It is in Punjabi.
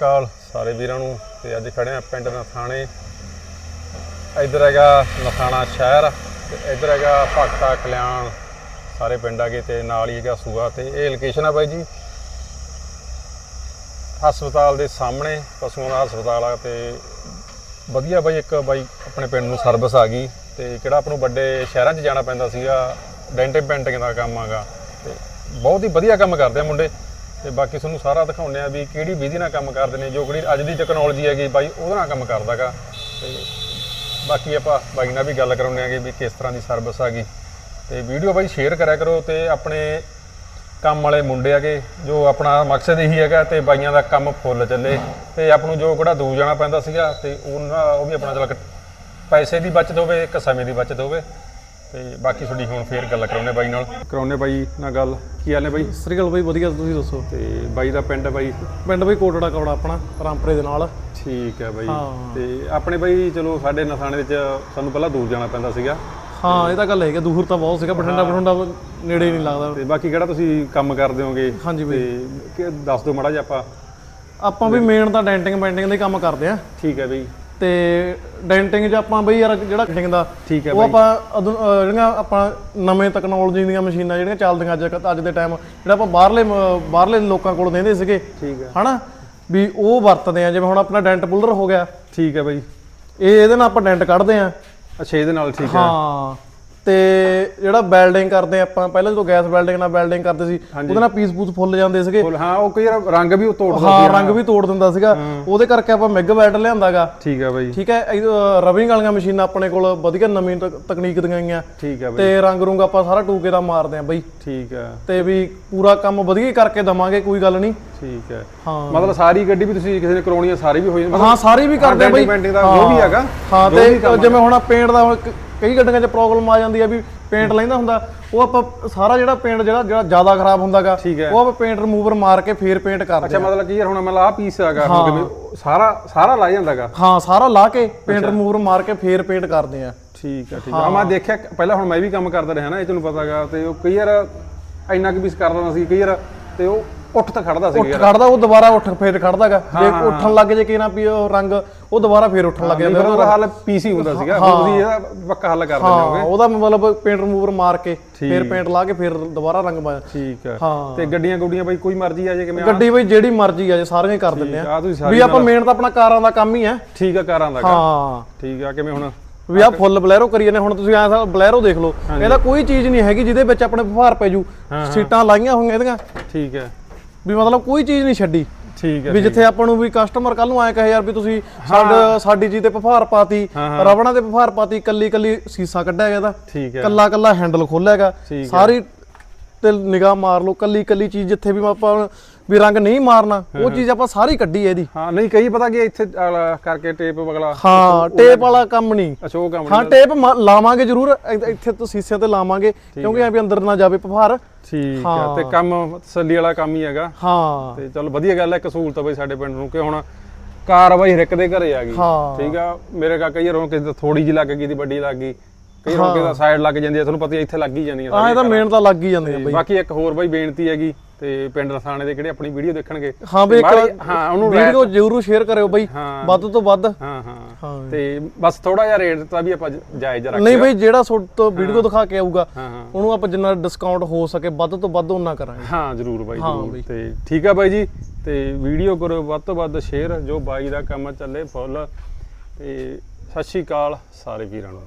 ਕਾਲ ਸਾਰੇ ਵੀਰਾਂ ਨੂੰ ਤੇ ਅੱਜ ਖੜੇ ਆ ਪਿੰਡ ਨਥਾਣੇ। ਇੱਧਰ ਹੈਗਾ ਨਥਾਣਾ ਸ਼ਹਿਰ ਤੇ ਇੱਧਰ ਹੈਗਾ ਭਗਤਾ ਕਲਿਆਣ ਸਾਰੇ ਪਿੰਡ ਆਗੇ ਤੇ ਨਾਲ ਹੀ ਹੈਗਾ ਸੂਆ ਤੇ ਇਹ ਲੋਕੇਸ਼ਨ ਆ ਬਾਈ ਜੀ। ਹਸਪਤਾਲ ਦੇ ਸਾਹਮਣੇ, ਪਸ਼ੂਆਂ ਦਾ ਹਸਪਤਾਲ ਆ ਤੇ ਵਧੀਆ ਬਾਈ ਇੱਕ ਬਾਈ ਆਪਣੇ ਪਿੰਡ ਨੂੰ ਸਰਵਿਸ ਆ ਗਈ ਤੇ ਕਿਹੜਾ ਆਪ ਨੂੰ ਵੱਡੇ ਸ਼ਹਿਰਾਂ 'ਚ ਜਾਣਾ ਪੈਂਦਾ ਸੀਗਾ ਡੈਂਟਿੰਗ ਪੈਂਟਿੰਗ ਦਾ ਕੰਮ ਆਗਾ ਤੇ ਬਹੁਤ ਹੀ ਵਧੀਆ ਕੰਮ ਕਰਦੇ ਆ ਮੁੰਡੇ। ਤੇ ਬਾਕੀ ਤੁਹਾਨੂੰ ਸਾਰਾ ਦਿਖਾਉਂਦੇ ਆ ਵੀ ਕਿਹੜੀ ਵਿਧੀ ਨਾਲ ਕੰਮ ਕਰਦੇ ਨੇ, ਜੋ ਕਿਹੜੀ ਅੱਜ ਦੀ ਟੈਕਨੋਲੋਜੀ ਹੈਗੀ ਬਾਈ, ਉਹਦੇ ਨਾਲ ਕੰਮ ਕਰਦਾਗਾ। ਤੇ ਬਾਕੀ ਆਪਾਂ ਬਾਈ ਨਾਲ ਵੀ ਗੱਲ ਕਰਾਉਂਦੇ ਆਗੇ ਵੀ ਕਿਸ ਤਰ੍ਹਾਂ ਦੀ ਸਰਵਿਸ ਆ ਗਈ। ਤੇ ਵੀਡੀਓ ਬਾਈ ਸ਼ੇਅਰ ਕਰਿਆ ਕਰੋ ਤੇ ਆਪਣੇ ਕੰਮ ਵਾਲੇ ਮੁੰਡੇ ਹੈਗੇ, ਜੋ ਆਪਣਾ ਮਕਸਦ ਇਹੀ ਹੈਗਾ ਤੇ ਬਾਈਆਂ ਦਾ ਕੰਮ ਫੁੱਲ ਚੱਲੇ। ਤੇ ਆਪ ਨੂੰ ਜੋ ਕਿਹੜਾ ਦੂਰ ਜਾਣਾ ਪੈਂਦਾ ਸੀਗਾ ਤੇ ਉਹਨਾਂ, ਉਹ ਵੀ ਆਪਣਾ ਚਲ ਪੈਸੇ ਦੀ ਬਚਤ ਹੋਵੇ, ਇੱਕ ਸਮੇਂ ਦੀ ਬਚਤ ਹੋਵੇ। ਤੇ ਬਾਕੀ ਤੁਹਾਡੀ ਹੁਣ ਫੇਰ ਗੱਲ ਕਰਾਉਨੇ ਬਾਈ ਨਾਲ। ਕਰਾਉਨੇ ਬਾਈ ਨਾਲ ਗੱਲ। ਕੀ ਹਾਲ ਨੇ ਬਾਈ? ਸ੍ਰੀ ਅਕਾਲ ਬਾਈ ਵਧੀਆ ਤੁਸੀਂ ਦੱਸੋ? ਤੇ ਬਾਈ ਦਾ ਪਿੰਡ ਹੈ ਬਾਈ? ਪਿੰਡ ਬਈ ਕੋਟੜਾ ਕੌੜਾ ਆਪਣਾ ਰਾਮਪੁਰੇ ਦੇ ਨਾਲ। ਠੀਕ ਹੈ ਬਾਈ। ਤੇ ਆਪਣੇ ਬਾਈ ਚਲੋ ਸਾਡੇ ਨਥਾਣੇ ਵਿੱਚ ਸਾਨੂੰ ਪਹਿਲਾਂ ਦੂਰ ਜਾਣਾ ਪੈਂਦਾ ਸੀਗਾ। ਹਾਂ ਇਹ ਤਾਂ ਗੱਲ ਹੈ ਕਿ ਦੂਰ ਤਾਂ ਬਹੁਤ ਸੀਗਾ ਬਠਿੰਡਾ ਬਠਿੰਡਾ ਨੇੜੇ ਹੀ ਨਹੀਂ ਲੱਗਦਾ। ਤੇ ਬਾਕੀ ਕਿਹੜਾ ਤੁਸੀਂ ਕੰਮ ਕਰਦੇ ਹੋਗੇ? ਹਾਂਜੀ ਬਾਈ। ਤੇ ਕਿ ਦੱਸ ਦਿਓ ਮਾੜਾ ਜਿਹਾ ਆਪਾਂ। ਆਪਾਂ ਵੀ ਮੇਨ ਤਾਂ ਡੈਂਟਿੰਗ ਪੈਂਟਿੰਗ ਦਾ ਹੀ ਕੰਮ ਕਰਦੇ ਆ। ਠੀਕ ਹੈ ਬਾਈ। ਤੇ ਡੈਂਟਿੰਗ 'ਚ ਆਪਾਂ ਬਈ ਯਾਰ ਜਿਹੜਾ ਡੈਂਟਿੰਗ ਦਾ ਠੀਕ ਹੈ ਉਹ ਆਪਾਂ ਅਹ ਜਿਹੜੀਆਂ ਆਪਾਂ ਨਵੇਂ ਟੈਕਨੋਲੋਜੀ ਦੀਆਂ ਮਸ਼ੀਨਾਂ ਜਿਹੜੀਆਂ ਚੱਲਦੀਆਂ ਅੱਜ ਅੱਜ ਦੇ ਟਾਈਮ ਜਿਹੜਾ ਆਪਾਂ ਬਾਹਰਲੇ ਮ- ਬਾਹਰਲੇ ਲੋਕਾਂ ਕੋਲ ਦੇਂਦੇ ਸੀਗੇ ਠੀਕ ਹੈ। ਹਨਾ? ਵੀ ਉਹ ਵਰਤਦੇ ਆ ਜਿਵੇਂ ਹੁਣ ਆਪਣਾ ਡੈਂਟ ਪੁਲਰ ਹੋ ਗਿਆ। ਠੀਕ ਹੈ ਬਾਈ। ਇਹ ਇਹਦੇ ਨਾਲ ਆਪਾਂ ਡੈਂਟ ਕੱਢਦੇ ਆ ਅੱਛਾ ਇਹਦੇ ਨਾਲ ਠੀਕ ਹੈ। ਹਾਂ। ਤੇ ਜਿਹੜਾ ਵੈਲਡਿੰਗ ਕਰਦੇ ਆ ਆਪਾਂ ਪਹਿਲਾਂ ਜਦੋਂ ਗੈਸ ਵੈਲਡਿੰਗ ਨਾਲ ਵੈਲਡਿੰਗ ਕਰਦੇ ਸੀ ਉਹਦੇ ਨਾਲ ਪੀਸ ਪੂਸ ਫੁੱਲ ਜਾਂਦੇ ਸੀਗੇ। ਫੁੱਲ ਹਾਂ ਉਹ ਕਈ ਵਾਰ ਰੰਗ ਵੀ ਉਹ ਤੋੜਦਾ ਹਾਂ ਰੰਗ ਵੀ ਤੋੜ ਦਿੰਦਾ ਸੀਗਾ। ਉਹਦੇ ਕਰਕੇ ਆਪਾਂ ਮਿਗ ਵੈਲਡ ਲਿਆਂਦਾਗਾ। ਠੀਕ ਹੈ ਬਾਈ। ਠੀਕ ਹੈ ਰਬਿੰਗ ਵਾਲੀਆਂ ਮਸ਼ੀਨਾਂ ਆਪਣੇ ਕੋਲ ਵਧੀਆ ਨਵੀਂ ਤਕ- ਤਕਨੀਕ ਦੀਆਂ ਆਈਆਂ ਠੀਕ ਹੈ ਬਾਈ। ਤੇ ਰੰਗ ਰੁੰਗ ਆਪਾਂ ਸਾਰਾ ਟੂਕੇ ਦਾ ਮਾਰਦੇ ਆ ਬਈ। ਠੀਕ ਹੈ ਤੇ ਵੀ ਪੂਰਾ ਕੰਮ ਵਧੀਆ ਕਰਕੇ ਦਵਾਂਗੇ ਕੋਈ ਗੱਲ ਨਹੀਂ। ਠੀਕ ਹੈ ਹਾਂ। ਮਤਲਬ ਸਾਰੀ ਗੱਡੀ ਵੀ ਤੁਸੀਂ ਕਿਸੇ ਨੇ ਕਰਾਉਣੀ ਹੈ ਸਾਰੀ ਵੀ ਹੋ ਜਾਂਦੀ। ਹਾਂ ਸਾਰੀ ਵੀ ਕਰਦੇ ਆ ਬਈ। painting ਦਾ ਜੋ ਵੀ ਹੈਗਾ ਹਾਂ ਤੇ ਜਿਵੇਂ ਹੁਣ ਪੇਂਟ ਦਾ ਕਈ ਗੱਡੀਆਂ 'ਚ ਪ੍ਰੋਬਲਮ ਆ ਜਾਂਦੀ ਆ ਵੀ ਪੇਂਟ ਲੈਂਦਾ ਹੁੰਦਾ। ਉਹ ਆਪਾਂ ਸਾਰਾ ਜਿਹੜਾ ਪੇਂਟ ਜਿਹੜਾ ਜਿਹੜਾ ਜ਼ਿਆਦਾ ਖਰਾਬ ਹੁੰਦਾਗਾ। ਉਹ ਆਪਾਂ ਪੇਂਟ ਰਿਮੂਵਰ ਮਾਰ ਕੇ ਫੇਰ ਪੇਂਟ ਕਰਦੇ ਅੱਛਾ ਮਤਲਬ ਕੀ ਯਾਰ ਹੁਣ ਮਤਲਬ ਆਹ ਪੀਸ ਹੈਗਾ ਸਾਰਾ ਸਾਰਾ ਲਾ ਜਾਂਦਾਗਾ। ਹਾਂ ਸਾਰਾ ਲਾ ਕੇ ਪੇਂਟ ਰਿਮੂਵਰ ਮਾਰ ਕੇ ਫੇਰ ਪੇਂਟ ਕਰਦੇ ਆ। ਠੀਕ ਹੈ ਠੀਕ ਆ। ਮੈਂ ਦੇਖਿਆ ਪਹਿਲਾਂ ਹੁਣ ਮੈਂ ਵੀ ਕੰਮ ਕਰਦਾ ਰਿਹਾ ਨਾ ਇਹ ਤੁਹਾਨੂੰ ਪਤਾਗਾ ਤੇ ਉਹ ਕਈ ਵਾਰ ਇੰਨਾ ਕੁ ਪੀਸ ਕਰ ਲੈਣਾ ਸੀ ਕਈ ਵਾਰ ਤੇ ਉਹ ਉੱਠ ਤਾਂ ਖੜਦਾ ਸੀ ਉੱਠ ਖੜਦਾ ਉਹ ਦੁਬਾਰਾ ਉੱਠ ਫੇਰ ਖੜਦਾਗਾ ਜੇ ਉੱਠਣ ਲੱਗ ਜੇ ਕਿ ਨਾ ਵੀ ਉਹ ਰੰਗ ਉਹ ਦੁਬਾਰਾ ਫੇਰ ਉੱਠਣ ਲੱਗ ਜਾਂਦਾ। ਉਹਦਾ ਹੱਲ ਪੀਸੀ ਹੁੰਦਾ ਸੀਗਾ। ਹੁਣ ਤੁਸੀਂ ਇਹਦਾ ਪੱਕਾ ਹੱਲ ਕਰ ਦਿੰਦੇ ਹਾਂ ਹੋਗੇ ਉਹਦਾ ਮਤਲਬ ਪੇਂਟ ਰਿਮੂਵਰ ਮਾਰ ਕੇ ਫੇਰ ਪੇਂਟ ਲਾ ਕੇ ਫੇਰ ਦੁਬਾਰਾ ਰੰਗ ਪਾ ਠੀਕ ਹੈ। ਤੇ ਗੱਡੀਆਂ ਗੁੱਡੀਆਂ ਬਾਈ ਕੋਈ ਮਰਜ਼ੀ ਆ ਜੇ ਕਿਵੇਂ ਗੱਡੀ ਬਈ ਜਿਹੜੀ ਮਰਜ਼ੀ ਆ ਜੇ ਸਾਰੀਆਂ ਕਰ ਦਿੰਦੇ ਆ। ਵੀ ਆਪਾਂ ਮੇਨ ਤਾਂ ਆਪਣਾ ਕਾਰਾਂ ਦਾ ਕੰਮ ਹੀ ਹੈ ਠੀਕ ਆ ਕਾਰਾਂ ਦਾ ਹਾਂ। ਠੀਕ ਆ ਕਿਵੇਂ ਹੁਣ? ਵੀ ਆ ਫੁੱਲ ਬਲੈਰੋ ਕਰੀ ਜਾਂਦੇ ਹੁਣ ਤੁਸੀਂ ਐਂ ਬਲੈਰੋ ਦੇਖ ਲਓ। ਇਹਦਾ ਕੋਈ ਚੀਜ਼ ਨਹੀਂ ਹੈਗੀ ਜਿਹਦੇ ਵਿੱਚ ਆਪਣੇ ਫੁਹਾਰ ਪੈ ਜੂ। ਸੀਟਾਂ ਲਾਈਆਂ ਹੋਈਆਂ ਇਹਦੀਆਂ। ਠੀਕ ਹੈ ਵੀ ਮਤਲਬ ਕੋਈ ਚੀਜ਼ ਨਹੀਂ ਛੱਡੀ। ਠੀਕ ਹੈ ਵੀ ਜਿੱਥੇ ਆਪਾਂ ਨੂੰ ਵੀ ਕਸਟਮਰ ਕੱਲ ਨੂੰ ਐ ਕਹੇ ਯਾਰ ਵੀ ਤੁਸੀਂ ਸਾਡਾ ਸਾਡੀ ਚੀਜ਼ ਤੇ ਫੁਹਾਰ ਪਾਤੀ ਰਬੜਾਂ ਤੇ ਫੁਹਾਰ ਪਾਤੀ ਕੱਲੀ ਕੱਲੀ ਸੀਸਾ ਕੱਢਿਆ ਗਿਆ ਹੈ। ਕੱਲਾ ਕੱਲਾ ਹੈਂਡਲ ਖੋਲਿਆ ਹੈਗਾ ਸਾਰੀ ਤੇ ਨਿਗਾਹ ਮਾਰ ਲਓ ਕੱਲੀ ਕੱਲੀ ਚੀਜ਼ ਜਿੱਥੇ ਵੀ ਆਪਾਂ ਵੀ ਰੰਗ ਨਹੀਂ ਮਾਰਨਾ ਉਹ ਚੀਜ਼ ਆਪਾਂ ਸਾਰੀ ਕੱਢੀ ਹੈ ਇਹਦੀ। ਹਾਂ ਨਹੀਂ ਕਈ ਪਤਾ ਕਿ ਇੱਥੇ ਕਰਕੇ ਟੇਪ ਵਗਲਾ। ਹਾਂ ਟੇਪ ਵਾਲਾ ਕੰਮ ਨਹੀਂ। ਅਸ਼ੋਕ ਕੰਮ ਹਾਂ ਟੇਪ ਲਾਵਾਂਗੇ ਜ਼ਰੂਰ ਇੱਥੇ ਤੋਂ ਸੀਸੇ ਤੇ ਲਾਵਾਂਗੇ ਕਿਉਂਕਿ ਐ ਵੀ ਅੰਦਰ ਨਾ ਜਾਵੇ ਫੁਹਾਰ ਠੀਕ ਹੈ ਤੇ ਕੰਮ ਤਸੱਲੀ ਵਾਲਾ ਕੰਮ ਹੀ ਹੈਗਾ। ਹਾਂ। ਤੇ ਚਲੋ ਵਧੀਆ ਗੱਲ ਹੈ ਇੱਕ ਸਹੂਲਤ ਬਈ ਸਾਡੇ ਪਿੰਡ ਨੂੰ ਕਿ ਹੁਣ ਕਾਰ ਬਈ ਹਰ ਇੱਕ ਦੇ ਘਰੇ ਆ ਗਈ। ਠੀਕ ਆ ਮੇਰੇ ਕਾ ਕਈ ਵਾਰ ਕਿਸੇ ਥੋੜੀ ਜਿਹੀ ਲੱਗ ਗਈ ਦੀ ਵੱਡੀ ਲੱਗ ਗਈ। ਕਈ ਵਾਰ ਕਿਸੇ ਦਾ ਸਾਈਡ ਲੱਗ ਜਾਂਦੀ ਹੈ ਤੁਹਾਨੂੰ ਪਤਾ ਹੀ ਇੱਥੇ ਲੱਗ ਹੀ ਜਾਂਦੀਆਂ ਹਾਂ ਇਹ ਤਾਂ ਮੇਨ ਤਾਂ ਲੱਗ ਹੀ ਜਾਂਦੇ ਆ ਬਈ। ਬਾਕੀ ਇੱਕ ਹੋਰ ਬਈ ਬੇਨਤੀ ਹੈਗੀ ਤੇ ਪਿੰਡ ਰਸਾਣੇ ਦੇ ਕਿਹੜੇ ਆਪਣੀ ਵੀਡੀਓ ਦੇਖਣਗੇ। ਹਾਂ ਬਈ ਇੱਕ ਹਾਂ ਉਹਨੂੰ ਵੀਡੀਓ ਜ਼ਰੂਰ ਸ਼ੇਅਰ ਕਰਿਓ ਬਈ। ਵੱਧ ਤੋਂ ਵੱਧ। ਹਾਂ ਹਾਂ। ਤੇ ਬਸ ਥੋੜਾ ਜਿਹਾ ਰੇਟ ਤਾਂ ਵੀ ਆਪਾਂ ਜਾਇਜ਼ ਰੱਖ ਨਹੀਂ ਬਈ ਜਿਹੜਾ ਤੁਹਾਡੇ ਤੋਂ ਵੀਡੀਓ ਦਿਖਾ ਕੇ ਆਊਗਾ ਉਹਨੂੰ ਆਪਾਂ ਜਿੰਨਾ ਡਿਸਕਾਊਂਟ ਹੋ ਸਕੇ ਵੱਧ ਤੋਂ ਵੱਧ ਉਹਨਾਂ ਕਰਾਂਗੇ। ਹਾਂ ਜਰੂਰ ਬਾਈ ਜਰੂਰ। ਤੇ ਠੀਕ ਆ ਬਾਈ ਜੀ ਤੇ ਵੀਡੀਓ ਕਰੋ ਵੱਧ ਤੋਂ ਵੱਧ ਸ਼ੇਅਰ ਜੋ ਬਾਈ ਦਾ ਕੰਮ ਚੱਲੇ ਫੁੱਲ। ਤੇ ਸਤਿ ਸ਼੍ਰੀ ਅਕਾਲ ਸਾਰੇ ਵੀਰਾਂ ਨੂੰ।